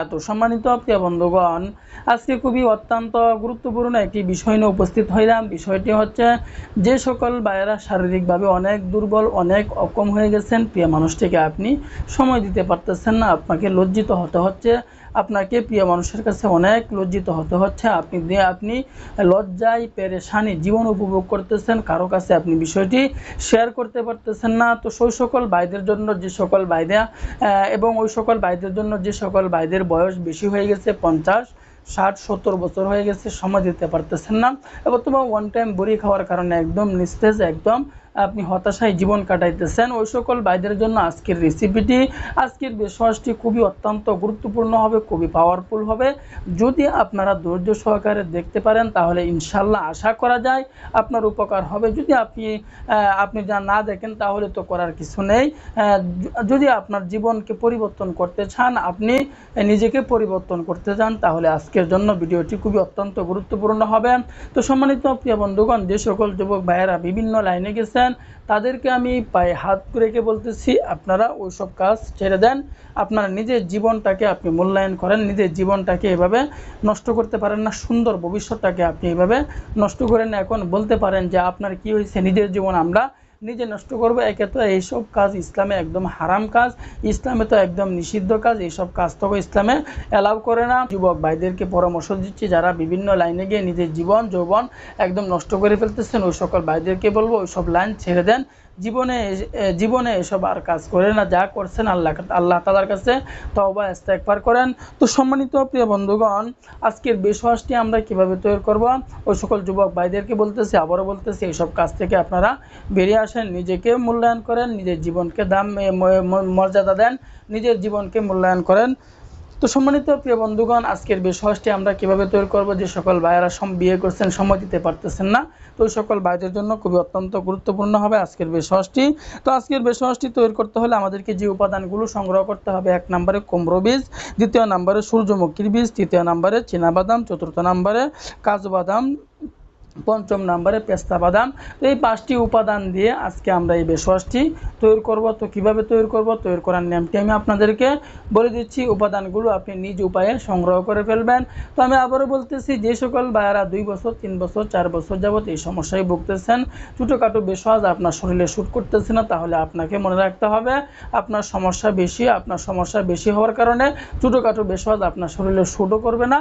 তো সম্মানিত প্রিয় বন্ধুগণ, আজকে খুবই অত্যন্ত গুরুত্বপূর্ণ একটি বিষয় নিয়ে উপস্থিত হইলাম। বিষয়টি হচ্ছে যে সকল বায়েরা শারীরিকভাবে অনেক দুর্বল, অনেক অকম হয়ে গেছেন, প্রিয় মানুষটিকে আপনি সময় দিতে পারতেছেন না, আপনাকে লজ্জিত হতে হচ্ছে। আপনাকে প্রিয় মানুষের কাছে অনেক লজ্জিত হতে হচ্ছে। আপনি আপনি লজ্জায় পেরেশানি জীবন উপভোগ করতেছেন কারও কাছে আপনি বিষয়টি শেয়ার করতে পারতেছেন না। তো সেই সকল ভাইদের জন্য যে সকল আহ, এবং ওই সকল ভাইদের জন্য যে সকল ভাইদের বয়স বেশি হয়ে গেছে পঞ্চাশ ষাট সত্তর বছর হয়ে গেছে সময় দিতে পারতেছেন না। এবার তোমার ওয়ান টাইম বড়ি খাওয়ার কারণে একদম নিস্তেজ একদম আপনি হতাশায় জীবন কাটাইতেছেন। ওই সকল ভাইদের জন্য আজকের রেসিপিটি আজকের বিশ্বাসটি খুবই অত্যন্ত গুরুত্বপূর্ণ হবে, খুবই পাওয়ারফুল হবে। যদি আপনারা ধৈর্য সহকারে দেখতে পারেন, তাহলে ইনশাল্লাহ আশা করা যায় আপনার উপকার হবে। যদি আপনি আপনি যা না দেখেন, তাহলে তো করার কিছু নেই। যদি আপনার জীবনকে পরিবর্তন করতে চান, আপনি নিজেকে পরিবর্তন করতে চান, তাহলে আজকের জন্য ভিডিওটি খুবই অত্যন্ত গুরুত্বপূর্ণ হবে। তো সম্মানিত প্রিয় বন্ধুগণ, যে সকল যুবক ভাইয়েরা বিভিন্ন লাইনে গেছেন তাদেরকে আমি পায়ে হাত রেখে বলতেছি, আপনারা ওই সব কাজ ছেড়ে দেন। আপনারা নিজের জীবনটাকে আপনি মূল্যায়ন করেন, নিজের জীবনটাকে এভাবে নষ্ট করতে পারেন না, সুন্দর ভবিষ্যৎটাকে আপনি এভাবে নষ্ট করেন এখন বলতে পারেন যে, আপনার কি হয়েছে? নিজের জীবন আমরা নিজে নষ্ট করব, একে তো এইসব কাজ ইসলামে একদম হারাম কাজ, ইসলামে তো একদম নিষিদ্ধ কাজ, এইসব কাজ তো ইসলামে অ্যালাউ করে না। যুবক ভাইদেরকে পরামর্শ দিচ্ছি, যারা বিভিন্ন লাইনে গিয়ে নিজের জীবন, যৌবন একদম নষ্ট করে ফেলতেছেন, ওই সকল ভাইদেরকে বলব ওই সব লাইন ছেড়ে দেন। জীবনে জীবনে এসব আর কাজ করে না, যা করছেন আল্লাহ আল্লাহ তালার কাছে তওবা, ইস্তেগফার করেন। তো সম্মানিত প্রিয় বন্ধুগণ, আজকের বিশ্বাসটি আমরা কীভাবে তৈরি করব? ওই সকল যুবক ভাইদেরকে বলতেছি, আবারও বলতেছি, এইসব কাজ থেকে আপনারা বেরিয়ে আসেন, নিজেকে মূল্যায়ন করেন, নিজের জীবনকে দাম মর্যাদা দেন, নিজের জীবনকে মূল্যায়ন করেন। তো সম্মানিত প্রিয় বন্ধুগণ, আজকের বিশ্বাসটি আমরা কীভাবে তৈরি করব যে সকল ভাইয়েরা বিয়ে করছেন, সময় দিতে পারতেছেন না, তো ওই সকল ভাইদের জন্য খুবই অত্যন্ত গুরুত্বপূর্ণ হবে আজকের বিশ্বাসটি তো আজকের বিশ্বাসটি তৈরি করতে হলে আমাদেরকে যে উপাদানগুলো সংগ্রহ করতে হবে, এক নম্বরে কুমড়ো বীজ, দ্বিতীয় নম্বরে সূর্যমুখীর বীজ, তৃতীয় নম্বরে চীনাবাদাম, চতুর্থ নম্বরে কাজু বাদাম পঞ্চম নাম্বারে পেস্তা বাদাম। তো এই পাঁচটি উপাদান দিয়ে আজকে আমরা এই বেশওয়াশটি তৈরি করব। তো কীভাবে তৈরি করব? তৈরি করার নিয়মটি আমি আপনাদেরকে বলে দিচ্ছি। উপাদানগুলো আপনি নিজ উপায়ে সংগ্রহ করে ফেলবেন। তো আমি আবারও বলতেছি, যে সকল বায়ারা দুই বছর, তিন বছর, চার বছর যাবত এই সমস্যায় ভুগতেছেন, ছোটোখাটো বেশওয়াজ আপনার শরীরে শ্যুট করতেছে না, তাহলে আপনাকে মনে রাখতে হবে, আপনার সমস্যা বেশি, আপনার সমস্যা বেশি হওয়ার কারণে ছোটোখাটো বেশওয়াজ আপনার শরীরে শ্যুটও করবে না।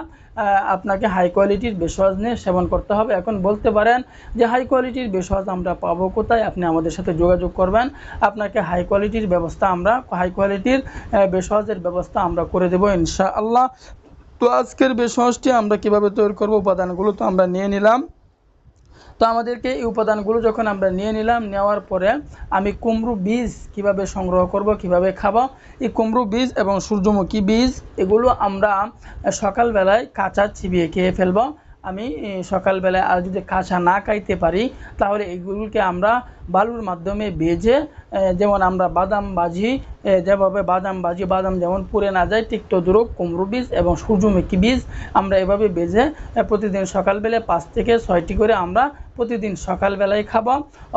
আপনাকে হাই কোয়ালিটির বেশওয়াজ নিয়ে সেবন করতে হবে। এখন বলতে পারেন যে হাই কোয়ালিটির বেশওয়াজ আমরা পাবো কোথায়? আপনি আমাদের সাথে যোগাযোগ করবেন। আপনাকে হাই কোয়ালিটির ব্যবস্থা আমরা হাই কোয়ালিটির বেশওয়াজের ব্যবস্থা আমরা করে দেবো ইনশাআল্লাহ। তো আজকের বেশওয়াজটি আমরা কীভাবে তৈরি করব, উপাদানগুলো তো আমরা নিয়ে নিলাম। তো আমাদেরকে এই উপাদানগুলো যখন আমরা নিয়ে নিলাম, নেওয়ার পরে আমি কুমড়ো বীজ কীভাবে সংগ্রহ করব, কীভাবে খাব? এই কুমড়ো বীজ এবং সূর্যমুখী বীজ, এগুলো আমরা সকালবেলায় কাঁচা চিবিয়ে খেয়ে ফেলব। আমি সকালবেলায় আর যদি কাঁচা না খাইতে পারি, তাহলে এগুলোকে আমরা বালুর মাধ্যমে বেজে যেমন আমরা বাদাম বাজি যেভাবে বাদাম বাজি, বাদাম যেমন পুড়ে না যায়, ঠিক তদ্রুপ কুমড়ো বীজ এবং সূর্যমুখী বীজ আমরা এভাবে বেজে প্রতিদিন সকালবেলায় পাঁচ থেকে ছয়টি করে আমরা প্রতিদিন সকালবেলায় খাব।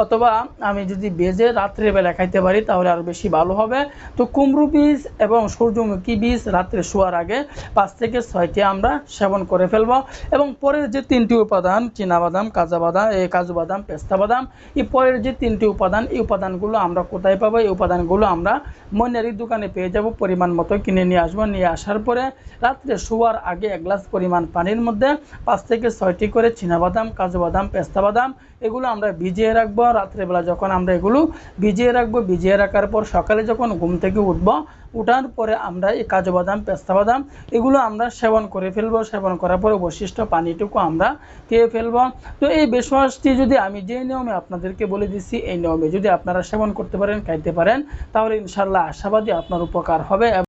অথবা আমি যদি ভেজে রাত্রেবেলা খাইতে পারি, তাহলে আরও বেশি ভালো হবে। তো কুমড়ো বীজ এবং সূর্যমুখী বীজ রাত্রে শোয়ার আগে পাঁচ থেকে ছয়টি আমরা সেবন করে ফেলব। এবং পরের যে তিনটি উপাদান, চীনাবাদাম কাজা বাদাম এই কাজু বাদাম পেস্তা বাদাম এই পরের যে তিনটি উপাদান, এই উপাদানগুলো আমরা কোথায় পাবো? এই উপাদানগুলো আমরা মইনারির দোকানে পেয়ে যাব, পরিমাণ মতো কিনে নিয়ে আসব। নিয়ে আসার পরে রাত্রে শোয়ার আগে এক গ্লাস পরিমাণ পানির মধ্যে পাঁচ থেকে ছয়টি করে চীনাবাদাম কাজু বাদাম পেস্তা বাদাম, এগুলো আমরা ভিজিয়ে রাখব। রাত্রেবেলা যখন আমরা এগুলো ভিজিয়ে রাখব, ভিজিয়ে রাখার পর সকালে যখন ঘুম থেকে উঠবো, উঠার পরে আমরা এই কাজু বাদাম পেস্তা বাদাম, এগুলো আমরা সেবন করে ফেলব। সেবন করার পরে অবশিষ্ট পানিটুকু আমরা খেয়ে ফেলব। তো এই বেশওয়াশটি যদি আমি যে নিয়মে আপনাদেরকে বলে দিচ্ছি এই নিয়মে যদি আপনারা সেবন করতে পারেন, খাইতে পারেন, তাহলে ইনশাল্লাহ আশাবাদী আপনার উপকার হবে।